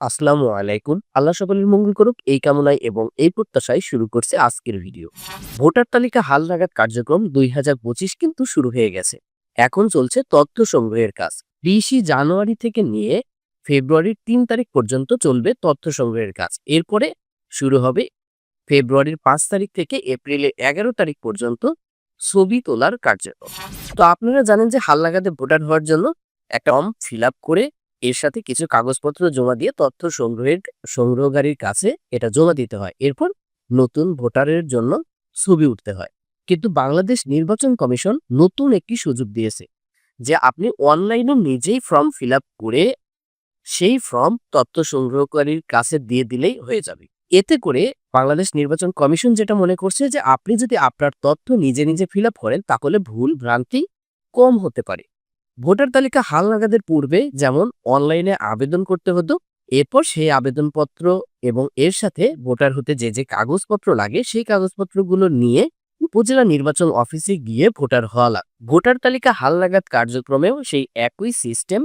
আসসালামু আলাইকুম। আল্লাহ সকলের মঙ্গল করুক, এই কামনায় এবং এই প্রত্যাশায় শুরু করছে আজকের ভিডিও। ভোটার তালিকা হাল নাগাদ কার্যক্রম দুই হাজার পঁচিশ কিন্তু শুরু হয়ে গেছে। এখন চলছে তথ্য সংগ্রহের কাজ। বিশে জানুয়ারি থেকে নিয়ে ফেব্রুয়ারির তিন তারিখ পর্যন্ত চলবে তথ্য সংগ্রহের কাজ। এরপরে শুরু হবে ফেব্রুয়ারির পাঁচ তারিখ থেকে এপ্রিলের এগারো তারিখ পর্যন্ত ছবি তোলার কার্যক্রম। তো আপনারা জানেন যে হাল হালনাগাদে ভোটার হওয়ার জন্য একটা ফর্ম ফিল করে এর সাথে কিছু কাগজপত্র জমা দিয়ে তথ্য সংগ্রহের সংগ্রহকারীর কাছে এটা জমা দিতে হয়। এরপর নতুন ভোটারের জন্য ছবি উঠতে হয়। কিন্তু বাংলাদেশ নির্বাচন কমিশন নতুন একটি সুযোগ দিয়েছে যে আপনি অনলাইনে নিজেই ফর্ম ফিল করে সেই ফর্ম তথ্য সংগ্রহকারীর কাছে দিয়ে দিলেই হয়ে যাবে। এতে করে বাংলাদেশ নির্বাচন কমিশন যেটা মনে করছে যে আপনি যদি আপনার তথ্য নিজে নিজে ফিল করেন তাহলে ভুল ভ্রান্তি কম হতে পারে। ভোটার তালিকা হাল নাগাদের পূর্বে যেমন অনলাইনে আবেদন করতে হতো, এরপর সেই আবেদনপত্র এবং এর সাথে ভোটার হতে যে যে কাগজপত্র লাগে সেই কাগজপত্রগুলো নিয়ে উপজেলা নির্বাচন অফিসে গিয়ে ভোটার হওয়া লাগ ভোটার তালিকা হাল নাগাদ কার্যক্রমেও সেই একই সিস্টেম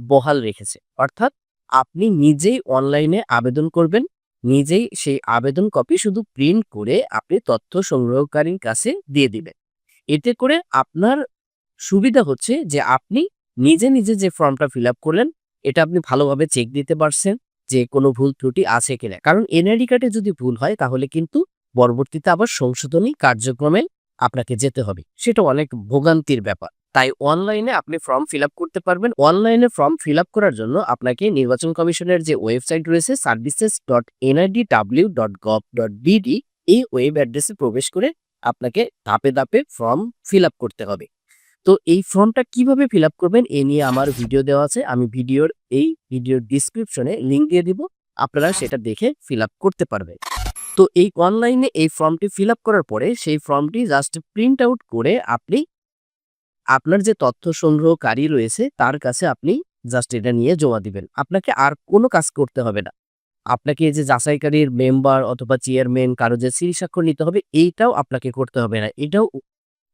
বহাল রেখেছে। অর্থাৎ আপনি নিজেই অনলাইনে আবেদন করবেন, নিজেই সেই আবেদন কপি শুধু প্রিন্ট করে আপনি তথ্য সংগ্রহকারীর কাছে দিয়ে দিবেন। এতে করে আপনার সুবিধা হচ্ছে যে আপনি নিজে নিজে যে ফর্মটা ফিল করলেন, এটা আপনি ভালোভাবে চেক দিতে পারছেন যে কোনো ভুল ত্রুটি আছে কিনা। কারণ এনআইডি কার্ডে যদি ভুল হয়, তাহলে কিন্তু পরবর্তীতে আবার সংশোধনী কার্যক্রমে আপনাকে যেতে হবে। সেটা অনেক ভোগান্তির ব্যাপার। তাই অনলাইনে আপনি ফর্ম ফিল করতে পারবেন। অনলাইনে ফর্ম ফিল করার জন্য আপনাকে নির্বাচন কমিশনের যে ওয়েবসাইট রয়েছে services dot NID W dot gov dot BD এই ওয়েব অ্যাড্রেসে প্রবেশ করে আপনাকে ধাপে ধাপে ফর্ম ফিল করতে হবে। তো এই ফর্মটা কীভাবে ফিল করবেন এ নিয়ে আমার ভিডিও দেওয়া আছে। আমি ভিডিওর এই ভিডিওর ডিসক্রিপশনে লিঙ্ক দিয়ে দিব। আপনারা সেটা দেখে ফিল করতে পারবেন। তো এই অনলাইনে এই ফর্মটি ফিল করার পরে সেই ফর্মটি জাস্ট প্রিন্ট আউট করে আপনি আপনার যে তথ্য সংগ্রহকারী রয়েছে তার কাছে আপনি জাস্ট এটা নিয়ে জমা দিবেন। আপনাকে আর কোনো কাজ করতে হবে না। আপনাকে যে যাচাইকারীর মেম্বার অথবা চেয়ারম্যান কারও যে সিরি স্বাক্ষর নিতে হবে, এইটাও আপনাকে করতে হবে না। এটাও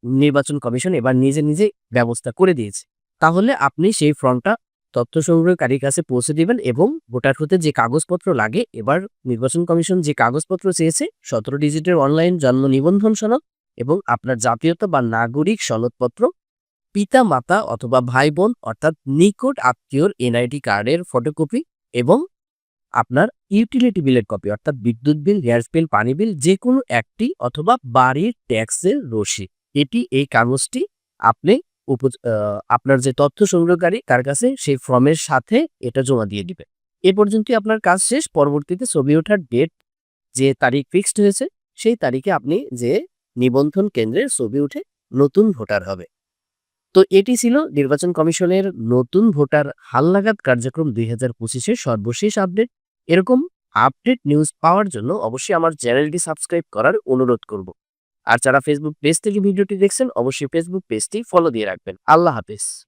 নির্বাচন কমিশন এবার নিজে নিজে ব্যবস্থা করে দিয়েছে। তাহলে আপনি সেই ফর্মটা তথ্য সংগ্রহকারীর কাছে পৌঁছে দিবেন এবং ভোটার হতে যে কাগজপত্র লাগে, এবার নির্বাচন কমিশন যে কাগজপত্র চেয়েছে, সতেরো ডিজিটের অনলাইন জন্ম নিবন্ধন সনদ এবং আপনার জাতীয়তা বা নাগরিক সনদপত্র পিতা মাতা অথবা ভাই বোন অর্থাৎ নিকট আত্মীয়র এনআইডি কার্ডের ফটোকপি এবং আপনার ইউটিলিটি বিলের কপি অর্থাৎ বিদ্যুৎ বিল গ্যাস বিল পানি বিল যে কোনো একটি অথবা বাড়ির ট্যাক্সের রসিদ। এটি, এই কাগজটি আপনি আপনার যে তথ্য সংগ্রহকারী তার কাছে সেই ফর্মের সাথে এটা জমা দিয়ে দিবে। এ পর্যন্তই আপনার কাজ শেষ। পরবর্তীতে ছবি ওঠার ডেট যে তারিখ ফিক্সড হয়েছে, সেই তারিখে আপনি যে নিবন্ধন কেন্দ্রের ছবি উঠে নতুন ভোটার হবে। তো এটি ছিল নির্বাচন কমিশনের নতুন ভোটার হালনাগাদ কার্যক্রম দুই হাজার পঁচিশের সর্বশেষ আপডেট। এরকম আপডেট নিউজ পাওয়ার জন্য অবশ্যই আমার চ্যানেলটি সাবস্ক্রাইব করার অনুরোধ করব। আর যারা ফেসবুক পেজ থেকে ভিডিওটি দেখছেন, অবশ্যই ফেসবুক পেজটি ফলো দিয়ে রাখবেন। আল্লাহ হাফেজ।